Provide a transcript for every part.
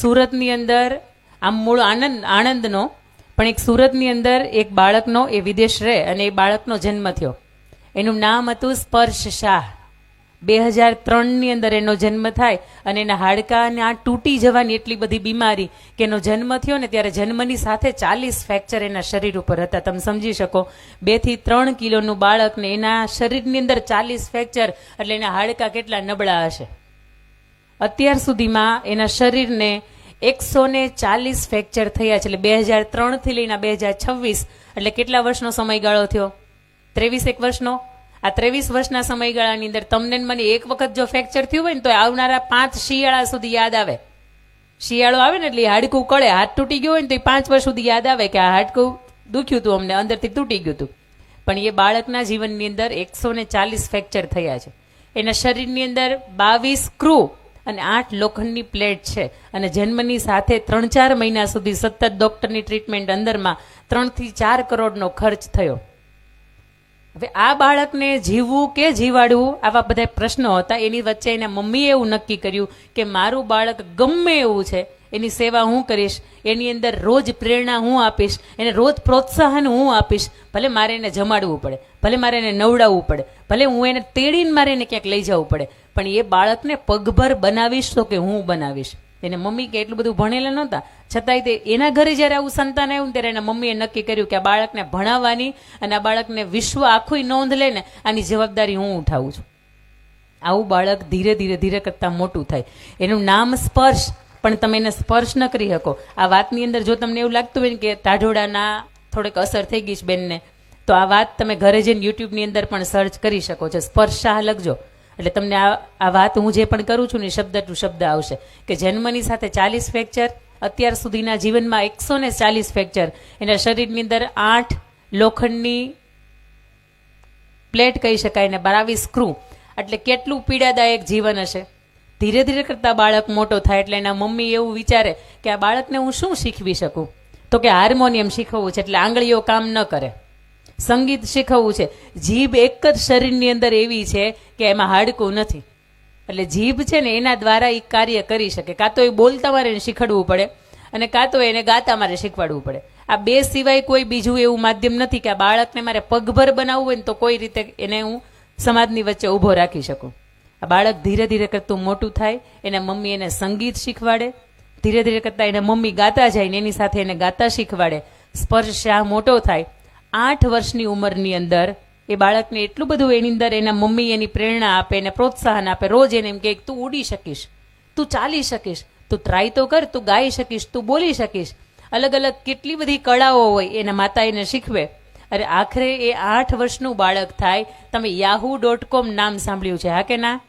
સુરતની અંદર આમ મૂળ આનંદ આણંદનો પણ એક સુરતની અંદર એક બાળકનો એ વિદેશ રહે અને એ બાળકનો જન્મ થયો. એનું નામ હતું સ્પર્શ શાહ. બે હજાર ત્રણની અંદર એનો જન્મ થાય અને એના હાડકાને આ તૂટી જવાની એટલી બધી બીમારી કે એનો જન્મ થયો ને ત્યારે જન્મની સાથે ચાલીસ ફ્રેક્ચર એના શરીર ઉપર હતા. તમે સમજી શકો, બેથી ત્રણ કિલોનું બાળકને એના શરીરની અંદર ચાલીસ ફ્રેક્ચર એટલે એના હાડકા કેટલા નબળા હશે. અત્યાર સુધીમાં એના શરીરને એકસો ને ચાલીસ ફ્રેક્ચર થયા છે. એટલે બે હજાર ત્રણથી લઈને બે હજાર છવ્વીસ, એટલે કેટલા વર્ષનો સમયગાળો થયો? ત્રેવીસ એક વર્ષનો? આ ત્રેવીસ વર્ષના સમયગાળાની અંદર તમને મને એક વખત જો ફ્રેક્ચર થયું હોય ને, તો આવનારા પાંચ શિયાળા સુધી યાદ આવે. શિયાળો આવે ને એટલે હાડકું કળે, હાથ તૂટી ગયો હોય ને તો એ પાંચ વર્ષ સુધી યાદ આવે કે આ હાડકું દુખ્યું હતું અમને, અંદરથી તૂટી ગયું હતું પણ એ બાળકના જીવનની અંદર એકસો ને ચાલીસ ફ્રેક્ચર થયા છે. એના શરીરની અંદર બાવીસ ક્રૂ અને આઠ લોખંડની પ્લેટ છે. અને જન્મની સાથે ત્રણ ચાર મહિના સુધી સતત ડૉક્ટરની ટ્રીટમેન્ટ અંદરમાં ત્રણથી ચાર કરોડનો ખર્ચ થયો. હવે આ બાળકને જીવવું કે જીવાડવું, આવા બધા પ્રશ્નો હતા. એની વચ્ચે એના મમ્મીએ એવું નક્કી કર્યું કે મારું બાળક ગમે એવું છે એની સેવા હું કરીશ, એની અંદર રોજ પ્રેરણા હું આપીશ, એને રોજ પ્રોત્સાહન હું આપીશ. ભલે મારે એને જમાડવું પડે, ભલે મારે એને નવડાવવું પડે, ભલે હું એને તેડીને મારે એને ક્યાંક લઈ જવું પડે, પણ એ બાળકને પગભર બનાવીશ તો કે હું બનાવીશ. એને મમ્મી કે એટલું બધું ભણેલા નહોતા. છતાંય તે એના ઘરે જ્યારે આવું સંતાન આવ્યું ત્યારે એના મમ્મીએ નક્કી કર્યું કે આ બાળકને ભણાવવાની અને આ બાળકને વિશ્વ આખું નોંધ લે ને, આની જવાબદારી હું ઉઠાવું છું. આવું બાળક ધીરે ધીરે ધીરે કરતાં મોટું થાય. એનું નામ સ્પર્શ પણ તમે એને સ્પર્શ ન કરી શકો. આ વાતની અંદર જો તમને એવું લાગતું હોય ને કે તાઢોડાના થોડીક અસર થઈ ગઈ છે બેનને, તો આ વાત તમે ઘરે જઈને યુટ્યુબની અંદર પણ સર્ચ કરી શકો છો. સ્પર્શ શાહ લખજો. એટલે તમને આ આ વાત હું જે પણ કરું છું ને શબ્દ ટુ શબ્દ આવશે. કે જન્મની સાથે ચાલીસ ફ્રેક્ચર અત્યાર સુધીના જીવનમાં એકસો ને ચાલીસ ફ્રેક્ચર એના શરીરની અંદર આઠ લોખંડની પ્લેટ કહી શકાય ને બાવીસ સ્ક્રૂ એટલે કેટલું પીડાદાયક જીવન હશે? ધીરે ધીરે કરતાં બાળક મોટો થાય એટલે એના મમ્મી એવું વિચારે કે આ બાળકને હું શું શીખવી શકું? તો કે હાર્મોનિયમ શીખવવું છે એટલે આંગળીઓ કામ ન કરે. સંગીત શીખવવું છે. જીભ એક જ શરીરની અંદર એવી છે કે એમાં હાડકું નથી. એટલે જીભ છે ને એના દ્વારા એ કાર્ય કરી શકે. કાં તો એ બોલતા મારે શીખડવું પડે અને કાં તો એને ગાતા મારે શીખવાડવું પડે. આ બે સિવાય કોઈ બીજું એવું માધ્યમ નથી કે આ બાળકને મારે પગભર બનાવવું હોય ને તો કોઈ રીતે એને હું સમાજની વચ્ચે ઊભો રાખી શકું. આ બાળક ધીરે ધીરે કરતું મોટું થાય, એના મમ્મી એને સંગીત શીખવાડે. ધીરે ધીરે કરતા એના મમ્મી ગાતા જાય ને એની સાથે એને ગાતા શીખવાડે. સ્પર્શ શાહ મોટો થાય. આઠ વર્ષની ઉંમરની અંદર એ બાળકને એટલું બધું એની અંદર એના મમ્મી એની પ્રેરણા આપે એને પ્રોત્સાહન આપે. રોજ એને એમ કે, તું ઉડી શકીશ. તું ચાલી શકીશ. તું ટ્રાય તો કર, તું ગાઈ શકીશ, તું બોલી શકીશ. અલગ અલગ કેટલી બધી કળાઓ હોય એના માતા એને શીખવે. અરે આખરે એ આઠ વર્ષનું બાળક થાય. તમે યાહુ ડોટ કોમ નામ સાંભળ્યું છે, હા કે ના?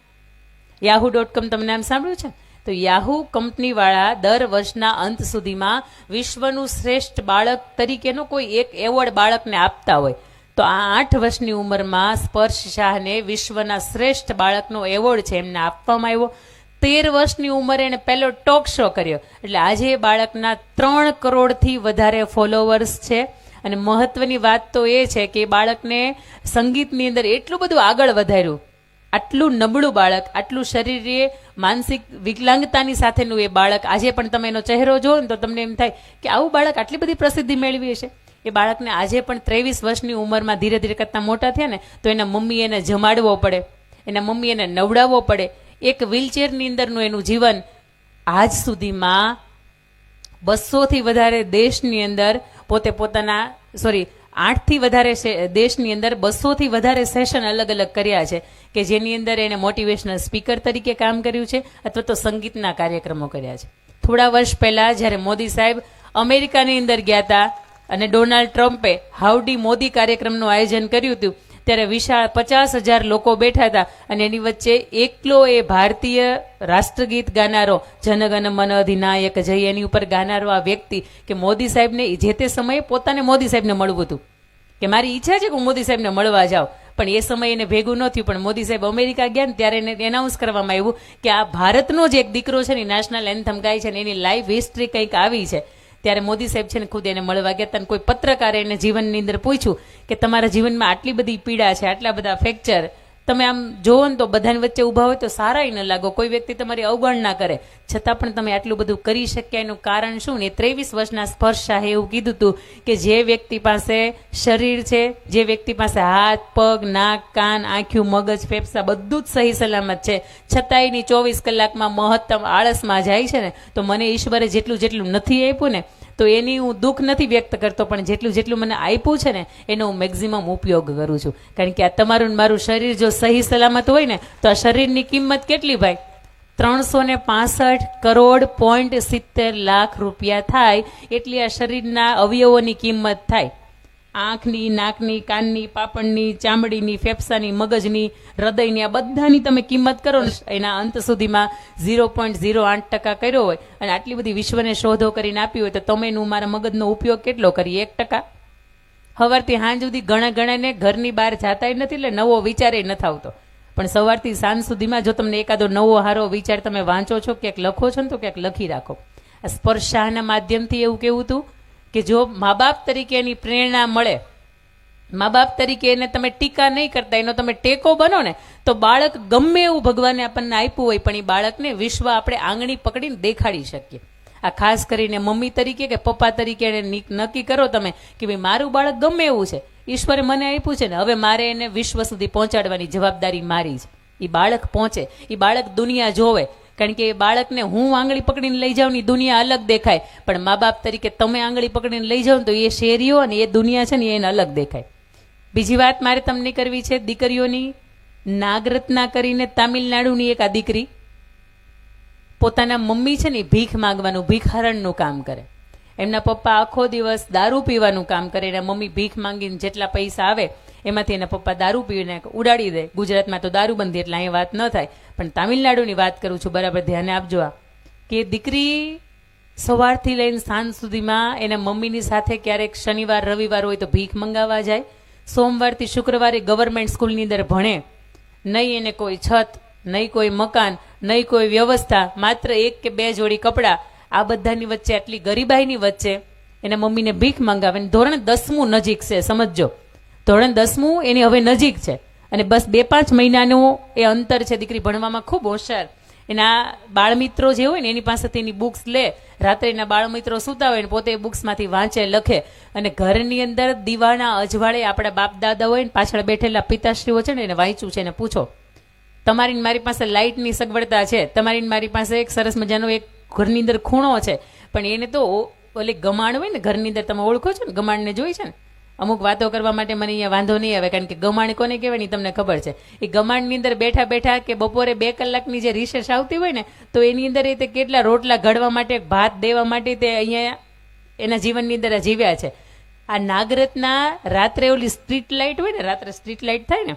યાહુ ડોટ કોમ તમને આમ સાંભળ્યું છે? તો યાહુ કંપનીવાળા દર વર્ષના અંત સુધીમાં વિશ્વનું શ્રેષ્ઠ બાળક તરીકેનો કોઈ એક એવોર્ડ બાળકને આપતા હોય. તો આ આઠ વર્ષની ઉંમરમાં સ્પર્શ શાહને વિશ્વના શ્રેષ્ઠ બાળકનો એવોર્ડ છે એમને આપવામાં આવ્યો. તેર વર્ષની ઉંમરે એણે પહેલો ટોક શો કર્યો. એટલે આજે બાળકના ત્રણ કરોડથી વધારે ફોલોવર્સ છે. અને મહત્વની વાત તો એ છે કે બાળકને સંગીતની અંદર એટલું બધું આગળ વધાર્યું આટલું નબળું બાળક, આટલું શરીરે માનસિક વિકલાંગતાની સાથેનું એ બાળક, આજે પણ તમે એનો ચહેરો જો તો તમને એમ થાય કે આવું બાળક આટલી બધી પ્રસિદ્ધિ મેળવી હશે. એ બાળકને આજે પણ ત્રેવીસ વર્ષની ઉંમરમાં ધીરે ધીરે કરતાં મોટા થયા ને, તો એના મમ્મી એને જમાડવો પડે, એના મમ્મી એને નવડાવવો પડે. એક વ્હીલચેરની અંદરનું એનું જીવન આજ સુધીમાં બસોથી વધારે દેશની અંદર પોતે પોતાના સોરી આઠથી વધારે દેશની અંદર બસોથી વધારે સેશન અલગ અલગ કર્યા છે, કે જેની અંદર એને મોટિવેશનલ સ્પીકર તરીકે કામ કર્યું છે, અથવા તો સંગીતના કાર્યક્રમો કર્યા છે. થોડા વર્ષ પહેલાં જ્યારે મોદી સાહેબ અમેરિકાની અંદર ગયા હતા અને ડોનાલ્ડ ટ્રમ્પે હાઉડી મોદી કાર્યક્રમનું આયોજન કર્યું હતું ત્યારે વિશાળ પચાસ હજાર લોકો બેઠા હતા અને એની વચ્ચે એકલો એ ભારતીય રાષ્ટ્રગીત ગાનારો જનગણ મન અધિનાયક જય. એની ઉપર ગાનારો આ વ્યક્તિ કે મોદી સાહેબને જે તે સમયે પોતાને મોદી સાહેબને મળવું હતું. કે મારી ઈચ્છા છે કે હું મોદી સાહેબને મળવા જાઉં. પણ એ સમયે એને ભેગું ન થયું. પણ મોદી સાહેબ અમેરિકા ગયા ને ત્યારે એને એનાઉન્સ કરવામાં આવ્યું કે આ ભારતનો જે એક દીકરો છે ને નેશનલ એન્થમ ગાય છે ને, એની લાઈવ હિસ્ટ્રી કંઈક આવી છે. ત્યારે મોદી સાહેબ છે ને ખુદ એને મળવા ગયા અને કોઈ પત્રકારે એને જીવનની અંદર પૂછ્યું કે તમારા જીવનમાં આટલી બધી પીડા છે, આટલા બધા ફ્રેક્ચર તમે આમ જોવો ને તો બધાની વચ્ચે ઊભા હોય તો સારા ન લાગો. કોઈ વ્યક્તિ તમારી અવગણના કરે. છતાં પણ તમે આટલું બધું કરી શક્યા એનું કારણ શું ને? ત્રેવીસ વર્ષના સ્પર્શ શાહે એવું કીધું હતું કે જે વ્યક્તિ પાસે શરીર છે, જે વ્યક્તિ પાસે હાથ, પગ, નાક, કાન, આંખ્યું, મગજ, ફેફસા બધું જ સહી સલામત છે. છતાં એની ચોવીસ કલાકમાં મહત્તમ આળસમાં જાય છે ને, તો મને ઈશ્વરે જેટલું જેટલું નથી આપ્યું ને તો એની હું દુઃખ નથી વ્યક્ત કરતો, પણ જેટલું જેટલું મને આપ્યું છે ને, એનો હું મેક્ઝિમમ ઉપયોગ કરું છું. કારણ કે આ તમારું મારું શરીર જો સહી સલામત હોય ને, તો આ શરીરની કિંમત કેટલી ભાઈ? ત્રણસો ને પાસઠ કરોડ પોઈન્ટ સિત્તેર લાખ રૂપિયા થાય, એટલી આ શરીરના અવયવોની કિંમત થાય. આંખની, નાકની, કાનની, પાપણની, ચામડીની, ફેફસાની, મગજની, હૃદયની, આ બધાની તમે કિંમત કરો ને, એના અંત સુધીમાં ઝીરો પોઈન્ટ ઝીરો આઠ ટકા કર્યો હોય અને આટલી બધી વિશ્વને શોધો કરીને આપી હોય તો તમે એનું મારા મગજનો ઉપયોગ કેટલો કરી એક ટકા? સવારથી સાંજ સુધી ઘણા ગણાને ઘરની બહાર જાતાય નથી એટલે નવો વિચાર નથી આવતો પણ સવારથી સાંજ સુધીમાં જો તમને એકાદો નવો હારો વિચાર તમે વાંચો છો, ક્યાંક લખો છો ને તો ક્યાંક લખી રાખો. આ સ્પર્શાના માધ્યમથી એવું કેવું હતું કે જો મા બાપ તરીકે એની પ્રેરણા મળે મા બાપ તરીકે એને તમે ટીકા નહીં કરતા, એનો તમે ટેકો બનો ને, તો બાળક ગમે એવું ભગવાને આપણને આપ્યું હોય, પણ એ બાળકને વિશ્વ આપણે આંગળી પકડીને દેખાડી શકીએ. આ ખાસ કરીને મમ્મી તરીકે કે પપ્પા તરીકે એને નક્કી કરો તમે કે ભાઈ, મારું બાળક ગમે એવું છે, ઈશ્વરે મને આપ્યું છે ને, હવે મારે એને વિશ્વ સુધી પહોંચાડવાની જવાબદારી મારી છે. એ બાળક પહોંચે એ બાળક દુનિયા જોવે કારણ કે એ બાળકને હું આંગળી પકડીને લઈ જાઉં ની દુનિયા અલગ દેખાય. પણ મા બાપ તરીકે તમે આંગળી પકડીને લઈ જાઓ તો એ શેરીઓ અને એ દુનિયા છે ને એને અલગ દેખાય. બીજી વાત મારે તમને કરવી છે, દીકરીઓની નાગરત્ના કરીને તામિલનાડુની એક આ દીકરી પોતાના મમ્મી છે ને ભીખ માંગવાનું, ભીખહરણનું કામ કરે. એમના પપ્પા આખો દિવસ દારૂ પીવાનું કામ કરે એના મમ્મી ભીખ માંગીને જેટલા પૈસા આવે એમાંથી એના પપ્પા દારૂ પીને ઉડાડી દે. ગુજરાતમાં તો દારૂ બંધી એટલે અહીં વાત ન થાય. પણ તામિલનાડુની વાત કરું છું, બરાબર, ધ્યાન આપજો આ. કે દીકરી સવારથી લઈને સાંજ સુધીમાં એના મમ્મીની સાથે ક્યારેક શનિવાર, રવિવાર હોય તો ભીખ મંગાવવા જાય. સોમવારથી શુક્રવારે ગવર્મેન્ટ સ્કૂલની અંદર ભણે. નહીં એને કોઈ છત, નહીં કોઈ મકાન, નહીં કોઈ વ્યવસ્થા, માત્ર એક કે બે જોડી કપડાં. આ બધાની વચ્ચે આટલી ગરીબાઈની વચ્ચે એના મમ્મીને ભીખ મંગાવે. ધોરણ દસમું નજીક છે, સમજજો. ધોરણ દસમું એની હવે નજીક છે. અને બસ બે પાંચ મહિનાનું એ અંતર છે દીકરી ભણવામાં ખૂબ હોશિયાર. એના બાળમિત્રો જે હોય ને એની પાસેથી એની બુક્સ લે. રાત્રે એના બાળમિત્રો સૂતા હોય ને પોતે બુક્સમાંથી વાંચે, લખે. અને ઘરની અંદર દીવાના અજવાળે આપણા બાપ દાદા હોય ને પાછળ બેઠેલા પિતાશ્રીઓ છે ને એને વાંચ્યું છે એને પૂછો. તમારી મારી પાસે લાઇટની સગવડતા છે. તમારી ને મારી પાસે એક સરસ મજાનો એક ઘરની અંદર ખૂણો છે. પણ એને તો ઓલી ગમાણ હોય ને ઘરની અંદર તમે ઓળખો છો ને, ગમાણને જોઈ છે ને? અમુક વાતો કરવા માટે મને અહીંયા વાંધો નહીં આવે, કારણ કે ગમાણ કોને કહેવાય તમને ખબર છે. એ ગમાણની અંદર બેઠા બેઠા કે બપોરે બે કલાકની જે રિસેસ આવતી હોય ને, તો એની અંદર એ તે કેટલા રોટલા ઘડવા માટે, ભાત દેવા માટે તે અહીંયા એના જીવનની અંદર જીવ્યા છે. આ નાગરત્ના રાત્રે ઓલી સ્ટ્રીટ લાઇટ હોય ને, રાત્રે સ્ટ્રીટ લાઇટ થાય ને,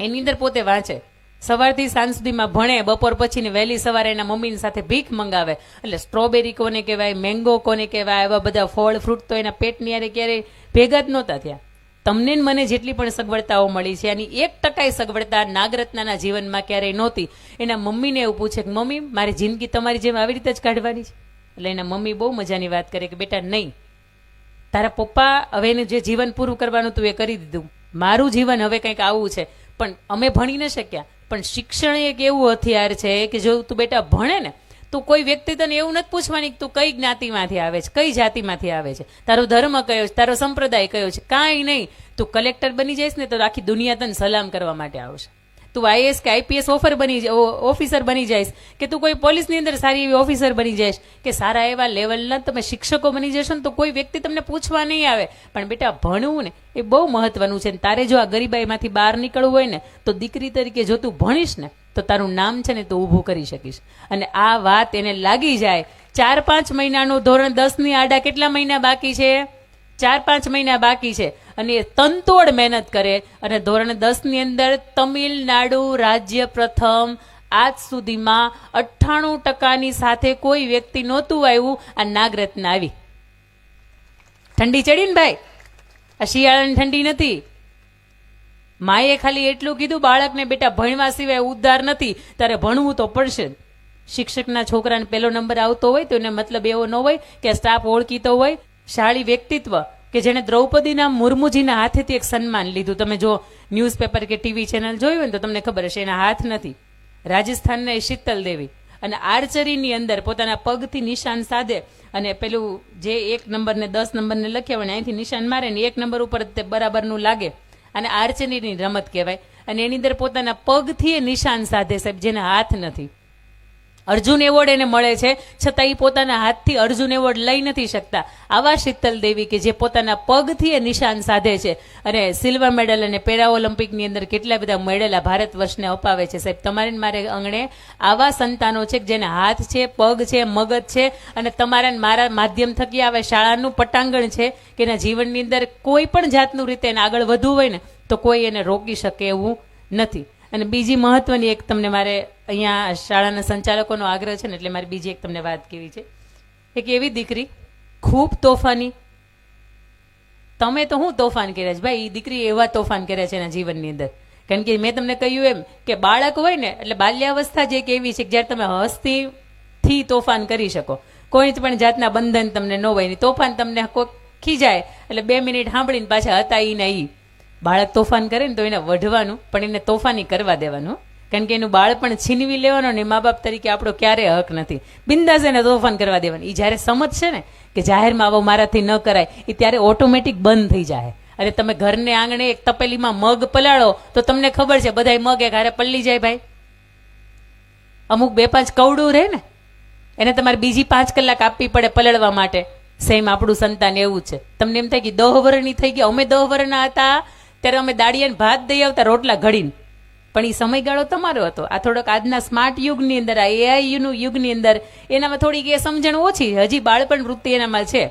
એની અંદર પોતે વાંચે. સવારથી સાંજ સુધીમાં ભણે, બપોર પછીની વહેલી સવારે એના મમ્મીની સાથે ભીખ મંગાવે. એટલે સ્ટ્રોબેરી કોને કહેવાય મેંગો કોને કહેવાય એવા બધા ફળ ફ્રૂટ તો એના પેટની યારે ક્યારેય ભેગા જ નહોતા થયા. તમને મને જેટલી પણ સગવડતાઓ મળી છે એની એક ટકાય સગવડતા નાગરત્નાના જીવનમાં ક્યારેય નહોતી. એના મમ્મીને એવું પૂછે કે, મમ્મી, મારી જિંદગી તમારી જેમ આવી રીતે જ કાઢવાની છે? એટલે એના મમ્મી બહુ મજાની વાત કરે કે, બેટા, નહીં. તારા પપ્પા હવે એનું જે જીવન પૂરું કરવાનું તું એ કરી દીધું. મારું જીવન હવે કંઈક આવું છે. પણ અમે ભણી ન શક્યા. પણ શિક્ષણ એક એવું હથિયાર છે કે જો તું બેટા ભણે ને, તો કોઈ વ્યક્તિ તને એવું નથી પૂછવાની કે તું કઈ જ્ઞાતિમાંથી આવે છે, કઈ જાતિમાંથી આવે છે. તારો ધર્મ કયો છે, તારો સંપ્રદાય કયો છે, કાંઈ નહીં. તું કલેક્ટર બની જઈશ ને તો આખી દુનિયા તને સલામ કરવા માટે આવશે. તું આઈએસ કે આઈપીએસ ઓફર બની ઓફિસર બની જઈશ, કે તું કોઈ પોલીસની અંદર સારી એવી ઓફિસર બની જઈશ, કે સારા એવા લેવલના તમે શિક્ષકો બની જશો ને તો કોઈ વ્યક્તિ તમને પૂછવા નહીં આવે. પણ બેટા, ભણવું ને એ બહુ મહત્વનું છે ને તારે જો આ ગરીબાઈમાંથી બહાર નીકળવું હોય ને, તો દીકરી તરીકે જો તું ભણીશ ને, તો તારું નામ છે ને તું ઊભું કરી શકીશ. અને આ વાત એને લાગી જાય. ચાર પાંચ મહિનાનું ધોરણ દસની આડા કેટલા મહિના બાકી છે? ચાર પાંચ મહિના બાકી છે અને એ તનતોડ મહેનત કરે અને ધોરણ દસની અંદર તમિલનાડુ રાજ્ય પ્રથમ, આજ સુધીમાં અઠ્ઠાણું ટકાની સાથે કોઈ વ્યક્તિ નહોતું આવ્યું, આ નાગરત્ન આવી. ઠંડી ચડી ને ભાઈ? આ શિયાળાની ઠંડી નથી. માએ ખાલી એટલું કીધું, બાળકને બેટા ભણવા સિવાય ઉદ્ધાર નથી, તારે ભણવું તો પડશે. શિક્ષકના છોકરાને પહેલો નંબર આવતો હોય તો એને મતલબ એવો ન હોય કે સ્ટાફ ઓળખીતો હોય શાળી વ્યક્તિત્વ કે જેણે દ્રૌપદીના મુર્મુજીના હાથેથી એક સન્માન લીધું. તમે જો ન્યૂઝપેપર કે ટીવી ચેનલ જોયું હોય ને તો તમને ખબર હશે, એના હાથ નથી. રાજસ્થાનના એ શીતલ દેવી અને આર્ચરીની અંદર પોતાના પગથી નિશાન સાધે અને પેલું જે એક નંબરને, દસ નંબરને લખ્યા હોય અહીંથી નિશાન મારે ને એક નંબર ઉપર તે બરાબરનું લાગે. અને આર્ચરીની રમત કહેવાય. અને એની અંદર પોતાના પગથી એ નિશાન સાધે સાહેબ, જેના હાથ નથી. અર્જુન એવોર્ડ એને મળે છે. છતાં એ પોતાના હાથથી અર્જુન એવોર્ડ લઈ નથી શકતા. આવા શીતલ દેવી કે જે પોતાના પગથી એ નિશાન સાધે છે. અને સિલ્વર મેડલ અને પેરા ઓલિમ્પિકની અંદર કેટલા બધા મેડલ આ ભારત વર્ષને અપાવે છે. સાહેબ, તમારે મારે આંગણે આવા સંતાનો છે કે જેને હાથ છે, પગ છે, મગજ છે અને તમારા મારા માધ્યમ થકી આવે શાળાનું પટાંગણ છે કે એના જીવનની અંદર કોઈ પણ જાતનું રીતે એને આગળ વધવું હોય ને, તો કોઈ એને રોકી શકે એવું નથી. અને બીજી મહત્વની એક તમને મારે અહીંયા શાળાના સંચાલકોનો આગ્રહ છે ને એટલે મારે બીજી એક તમને વાત કેવી છે. એક એવી દીકરી, ખૂબ તોફાની. તમે તો હું તોફાન કર્યા છે? ભાઈ એ દીકરી એવા તોફાન કર્યા છે એના જીવનની અંદર. કારણ કે મેં તમને કહ્યું એમ કે બાળક હોય ને, એટલે બાલ્યાવસ્થા જે એક એવી છે જ્યારે તમે હસ્તી થી તોફાન કરી શકો. કોઈ જ પણ જાતના બંધન તમને ન હોય ને તોફાન તમને ખીજાય. એટલે બે મિનિટ સાંભળીને પાછા હતા એ ને ઈ. બાળક તોફાન કરે ને તો એને વઢવાનું, પણ એને તોફાની કરવા દેવાનું. કારણ કે એનું બાળપણ છીનવી લેવાનો ને મા બાપ તરીકે આપણો ક્યારેય હક નથી. બિંદાસ એને તોફાન કરવા દેવાનું. એ જ્યારે સમજશે ને કે જાહેરમાં આવો મારાથી ન કરાય એ ત્યારે ઓટોમેટિક બંધ થઈ જાય. અને તમે ઘરને આંગણે એક તપેલીમાં મગ પલાળો, તો તમને ખબર છે, બધાય મગ એક હારે પલળી જાય ભાઈ. અમુક બે પાંચ કવડું રહે ને, એને તમારે બીજી પાંચ કલાક આપવી પડે પલળવા માટે. સેમ આપણું સંતાન એવું છે. તમને એમ થાય કે દહ વર્ષની થઈ ગયા, અમે દહ વર્ષના હતા ત્યારે અમે દાડીયાને ભાત દઈ આવતા રોટલા ઘડીને. પણ એ સમયગાળો તમારો હતો. આ થોડોક આજના સ્માર્ટ યુગની અંદર, આ એઆઈ નું યુગની અંદર, એનામાં થોડીક એ સમજણ ઓછી. હજી બાળપણ વૃત્તિ એનામાં છે.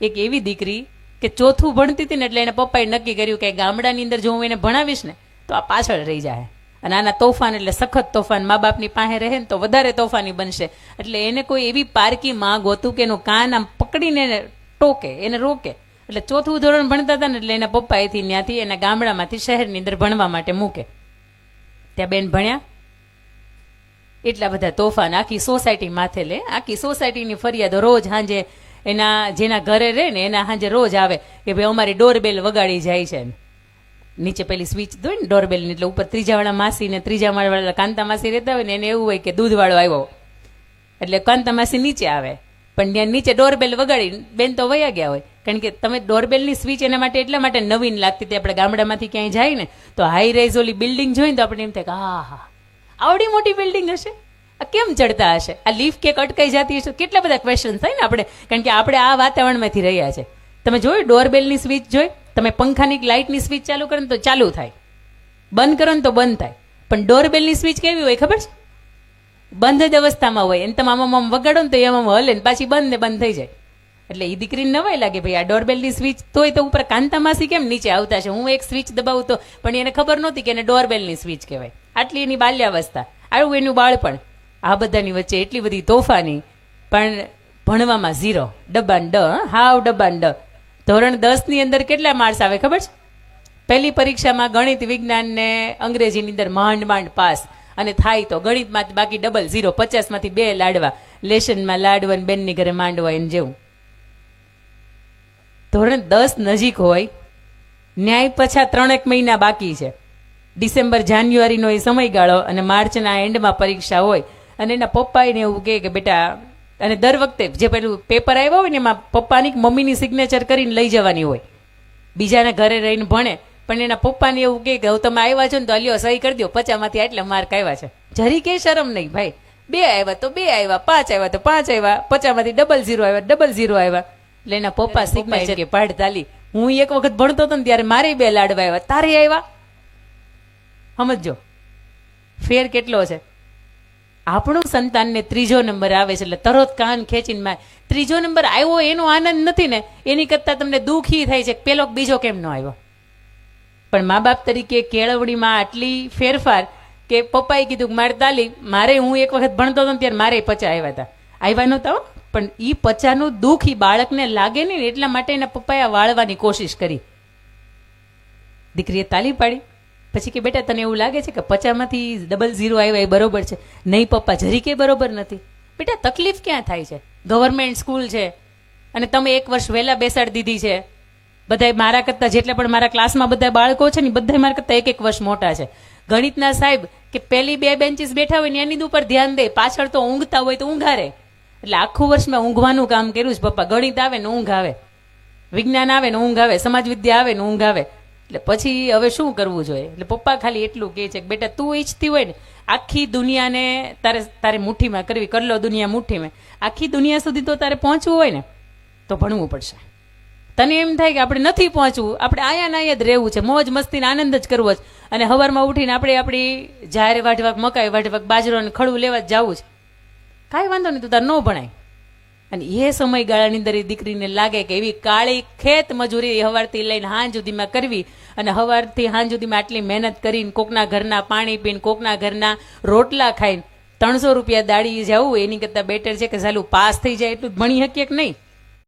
એક એવી દીકરી કે ચોથું ભણતી હતી ને એટલે એને પપ્પાએ નક્કી કર્યું કે ગામડાની અંદર જો હું એને ભણાવીશ ને, તો આ પાછળ રહી જાય. અને આના તોફાન એટલે સખત તોફાન મા બાપની પાસે રહે ને તો વધારે તોફાની બનશે. એટલે એને કોઈ એવી પારકી માગ હતું કે એનું કાન આમ પકડીને ટોકે, એને રોકે. એટલે ચોથું ધોરણ ભણતા હતા ને એટલે એના પપ્પા એથી ત્યાંથી એના ગામડામાંથી શહેરની અંદર ભણવા માટે મૂકે. ત્યાં બેન ભણ્યા. એટલા બધા તોફાન. આખી સોસાયટી માથે લે. આખી સોસાયટીની ફરિયાદો રોજ સાંજે એના જેના ઘરે રહે ને એના સાંજે રોજ આવે કે ભાઈ અમારી ડોરબેલ વગાડી જાય છે નીચે પેલી સ્વિચ દો ને ડોરબેલની એટલે ઉપર ત્રીજાવાળા માસી ને ત્રીજા માળવાળા કાંતા માસી રહેતા હોય ને એને એવું હોય કે દૂધવાળો આવ્યો. એટલે કાંતા માસી નીચે આવે. પણ ત્યાં નીચે ડોરબેલ વગાડી બેન તો વયા ગયા હોય. કારણ કે તમે ડોરબેલની સ્વિચ એના માટે એટલા માટે નવીન લાગતી હતી, આપણે ગામડામાંથી ક્યાંય જાય ને, તો હાઈ રાઇઝ ઓલી બિલ્ડિંગ જોઈને તો આપણે એમ થાય કે હા હા આવડી મોટી બિલ્ડિંગ હશે? આ કેમ ચડતા હશે? આ લિફ્ટ કે અટકાઈ જતી હશે? કેટલા બધા ક્વેશ્ચન થાય ને આપણે, કારણ કે આપણે આ વાતાવરણમાંથી રહ્યા છે. તમે જોયું ડોરબેલની સ્વિચ જોઈ? તમે પંખાની લાઇટની સ્વિચ ચાલુ કરો ને તો ચાલુ થાય. બંધ કરો ને તો બંધ થાય. પણ ડોરબેલની સ્વિચ કેવી હોય ખબર છે? બંધ જ અવસ્થામાં હોય. એને તમે આમાં આમ વગાડો ને તો એમાં હલે ને પાછી બંધ ને બંધ થઈ જાય. એટલે એ દીકરીને નવાય લાગે, ભાઈ આ ડોરબેલની સ્વિચ તોય તો ઉપર કાંતામાસી કેમ નીચે આવતા છે? હું એક સ્વિચ દબાવું તો પણ એને ખબર નહોતી કે એને ડોરબેલની સ્વિચ કહેવાય. આટલી એની બાલ્યાવસ્થા. આવું એનું બાળપણ. આ બધાની વચ્ચે એટલી બધી તોફાની. પણ ભણવામાં ઝીરો ડબ્બાન ડ હાવ ડબ્બાન ડ. ધોરણ દસની અંદર કેટલા માર્ક્સ આવે ખબર છે? પહેલી પરીક્ષામાં ગણિત વિજ્ઞાન ને અંગ્રેજીની અંદર માંડ માંડ પાસ. અને થાય તો ગણિતમાં બાકી ડબલ ઝીરો પચાસમાંથી બે લાડવા. લેશનમાં લાડવા ને બેનની ઘરે માંડવા એને જેવું. ધોરણ દસ નજીક હોય, ન્યાય પછા ત્રણેક મહિના બાકી છે. ડિસેમ્બર, જાન્યુઆરીનો એ સમયગાળો અને માર્ચના એન્ડમાં પરીક્ષા હોય. અને એના પપ્પાને એવું કહે કે બેટા, અને દર વખતે જે પેલું પેપર આવ્યા હોય ને એમાં પપ્પાની મમ્મીની સિગ્નેચર કરીને લઈ જવાની હોય. બીજાના ઘરે રહીને ભણે. પણ એના પપ્પાને એવું કહે કે હવે તમે આવ્યા છો ને તો અલ્યો સહી કરી દો. પચામાંથી આટલા માર્ક આવ્યા છે. જરી કે શરમ નહીં ભાઈ. બે આવ્યા તો બે આવ્યા પાંચ આવ્યા તો પાંચ આવ્યા પચામાંથી ડબલ ઝીરો આવ્યા ડબલ ઝીરો આવ્યા. એટલે એના પપ્પા સિગ્નેચર કે પાડ તાલી હું એક વખત ભણતો હતો ને ત્યારે મારે બે લાડવા આવ્યા. તારે આવ્યા? સમજો ફેર કેટલો છે? આપણું સંતાનને ત્રીજો નંબર આવે છે એટલે તરત કાન ખેંચીને માર ત્રીજો નંબર આવ્યો એનો આનંદ નથી ને. એની કરતાં તમને દુઃખી થાય છે પેલો બીજો કેમ ન આવ્યો? પણ મા બાપ તરીકે કેળવણીમાં આટલી ફેરફાર કે પપ્પાએ કીધું મારે તાલી, મારે હું એક વખત ભણતો હતો ત્યારે મારે પચા આવ્યા હતા. આવ્યા નહોતા પણ એ પચાનું દુઃખ એ બાળકને લાગે નહીં એટલા માટે એના પપ્પાએ વાળવાની કોશિશ કરી. દીકરીએ તાલી પાડી. પછી કે, બેટા, તને એવું લાગે છે કે પચામાંથી ડબલ ઝીરો આવ્યા એ બરોબર છે? નહીં પપ્પા, જરી કે બરોબર નથી. બેટા, તકલીફ ક્યાં થાય છે? ગવર્મેન્ટ સ્કૂલ છે અને તમે એક વર્ષ વહેલા બેસાડી દીધી છે. બધા મારા કરતા જેટલા પણ મારા ક્લાસમાં બધા બાળકો છે ને બધા મારા કરતા એક એક વર્ષ મોટા છે. ગણિતના સાહેબ કે પેલી બે બેન્ચીસ બેઠા હોય ને એની ઉપર ધ્યાન દે, પાછળ તો ઊંઘતા હોય તો ઊંઘારે. એટલે આખું વર્ષ મેં ઊંઘવાનું કામ કર્યું છે, પપ્પા. ગણિત આવે ને ઊંઘ આવે. વિજ્ઞાન આવે ને ઊંઘ આવે. સમાજ વિદ્યા આવે ને ઊંઘ આવે. એટલે પછી હવે શું કરવું જોઈએ? એટલે પપ્પા ખાલી એટલું કહે છે કે, બેટા, તું ઈચ્છતી હોય ને, આખી દુનિયાને તારે તારે મુઠ્ઠીમાં કરવી. કરલો દુનિયા મુઠ્ઠીમાં. આખી દુનિયા સુધી તો તારે પહોંચવું હોય ને, તો ભણવું પડશે. તને એમ થાય કે આપણે નથી પહોંચવું, આપણે આયા નાયા જ રહેવું છે, મોજ મસ્તીને આનંદ જ કરવો છે. અને હવારમાં ઉઠીને આપણે આપણી જાહેર વાઢવાક, મકાઈ વાઢવાક, બાજરો અને ખડું લેવા જ જવું છે. કાંઈ વાંધો નહીં, તો તાર ન ભણાય. અને એ સમયગાળાની અંદર એ દીકરીને લાગે કે એવી કાળી ખેત મજૂરી હવારથી લઈને હાંજ સુધીમાં કરવી. અને હવારથી હાંજ સુધીમાં આટલી મહેનત કરીને કોકના ઘરના પાણી પીને, કોકના ઘરના રોટલા ખાઈને ત્રણસો રૂપિયા દાડી જવું, એની કરતાં બેટર છે કે સાલું પાસ થઈ જાય એટલું ભણી શકીએ કે નહીં?